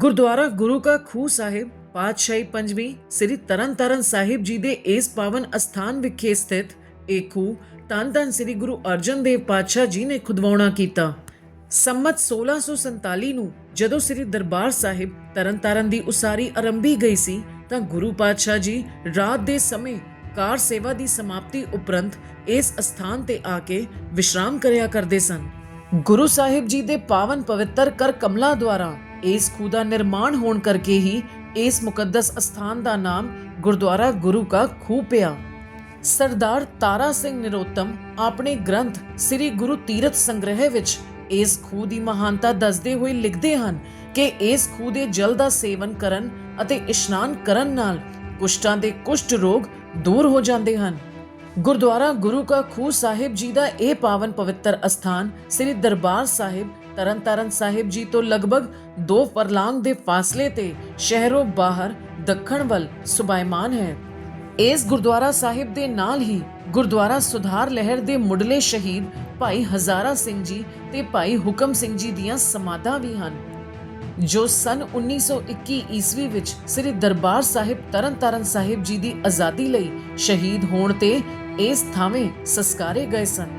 ਗੁਰਦੁਆਰਾ ਗੁਰੂ ਕਾ ਖੂ ਸਾਹਿਬ, ਪਾਤਸ਼ਾਹੀ ਪੰਜਵੀਂ ਸ੍ਰੀ ਤਰਨਤਾਰਨ ਸਾਹਿਬ ਜੀ ਦੇ ਇਸ ਪਾਵਨ ਅਸਥਾਨ ਵਿਖੇ ਸਥਿਤ ਇਹ ਖੂਹ ਧੰਨ ਧੰਨ ਸ੍ਰੀ ਗੁਰੂ ਅਰਜਨ ਦੇਵ ਪਾਤਸ਼ਾਹ ਜੀ ਨੇ ਖੁਦਵਾਉਣਾ ਕੀਤਾ। ਸੰਮਤ 1647 ਨੂੰ ਜਦੋਂ ਸ੍ਰੀ ਦਰਬਾਰ ਸਾਹਿਬ ਤਰਨਤਾਰਨ ਦੀ ਉਸਾਰੀ ਆਰੰਭੀ ਗਈ ਸੀ, ਤਾਂ ਗੁਰੂ ਪਾਤਸ਼ਾਹ ਜੀ ਰਾਤ ਦੇ ਸਮੇਂ ਕਾਰ ਸੇਵਾ ਦੀ ਸਮਾਪਤੀ ਉਪਰੰਤ ਇਸ ਅਸਥਾਨ ਤੇ ਆ ਕੇ ਵਿਸ਼ਰਾਮ ਕਰਿਆ ਕਰਦੇ ਸਨ। ਗੁਰੂ ਸਾਹਿਬ ਜੀ ਦੇ ਪਾਵਨ ਪਵਿੱਤਰ ਕਰ ਕਮਲਾ ਦੁਆਰਾ ਇਸ ਖੂਹ ਦਾ ਨਿਰਮਾਣ ਹੋਣ ਕਰਕੇ ਹੀ ਇਸ ਮੁਕੱਦਸ ਅਸਥਾਨ ਦਾ ਨਾਮ ਗੁਰਦੁਆਰਾ ਗੁਰੂ ਕਾ ਖੂਹ ਪਿਆ। ਸਰਦਾਰ ਤਾਰਾ ਸਿੰਘ ਨਿਰੋਤਮ ਆਪਣੇ ਗ੍ਰੰਥ ਸ੍ਰੀ ਗੁਰੂ ਤੀਰਥ ਸੰਗ੍ਰਹਿ ਵਿੱਚ ਇਸ ਖੂਹ ਦੀ ਮਹਾਨਤਾ ਦੱਸਦੇ ਹੋਏ ਲਿਖਦੇ ਹਨ ਕਿ ਇਸ ਖੂਹ ਦੇ ਜਲ ਦਾ ਸੇਵਨ ਕਰਨ ਅਤੇ ਇਸ਼ਨਾਨ ਕਰਨ ਨਾਲ ਕੁਸ਼ਟਾਂ ਦੇ ਕੁਸ਼ਟ ਰੋਗ ਦੂਰ ਹੋ ਜਾਂਦੇ ਹਨ। ਗੁਰਦੁਆਰਾ ਗੁਰੂ ਕਾ ਖੂਹ ਸਾਹਿਬ ਜੀ ਦਾ ਇਹ ਪਾਵਨ ਪਵਿੱਤਰ ਅਸਥਾਨ ਸ੍ਰੀ ਦਰਬਾਰ ਸਾਹਿਬ ਤਰਨਤਾਰਨ ਸਾਹਿਬ ਜੀ ਤੋਂ ਲਗਭਗ 2 ਫਰਲਾਂਗ ਦੇ ਫਾਸਲੇ ਤੇ ਸ਼ਹਿਰੋਂ ਬਾਹਰ, ਦੱਖਣ ਵੱਲ ਸੁਭਾਇਮਾਨ ਹੈ। ਇਸ ਗੁਰਦੁਆਰਾ ਸਾਹਿਬ ਦੇ ਨਾਲ ਹੀ ਗੁਰਦੁਆਰਾ ਸੁਧਾਰ ਲਹਿਰ ਦੇ ਮੁੱਢਲੇ ਸ਼ਹੀਦ ਭਾਈ ਹਜ਼ਾਰਾ ਸਿੰਘ ਜੀ ਤੇ ਭਾਈ ਹੁਕਮ ਸਿੰਘ ਜੀ ਦੀਆਂ ਸਮਾਧਾਂ ਵੀ ਹਨ, ਜੋ ਸਨ 1921 ਈਸਵੀ ਵਿੱਚ ਸ੍ਰੀ ਦਰਬਾਰ ਸਾਹਿਬ ਤਰਨਤਾਰਨ ਸਾਹਿਬ ਜੀ ਦੀ ਆਜ਼ਾਦੀ ਲਈ ਸ਼ਹੀਦ ਹੋਣ ਤੇ ਇਸ ਥਾਵੇਂ ਸੰਸਕਾਰੇ ਗਏ ਸਨ।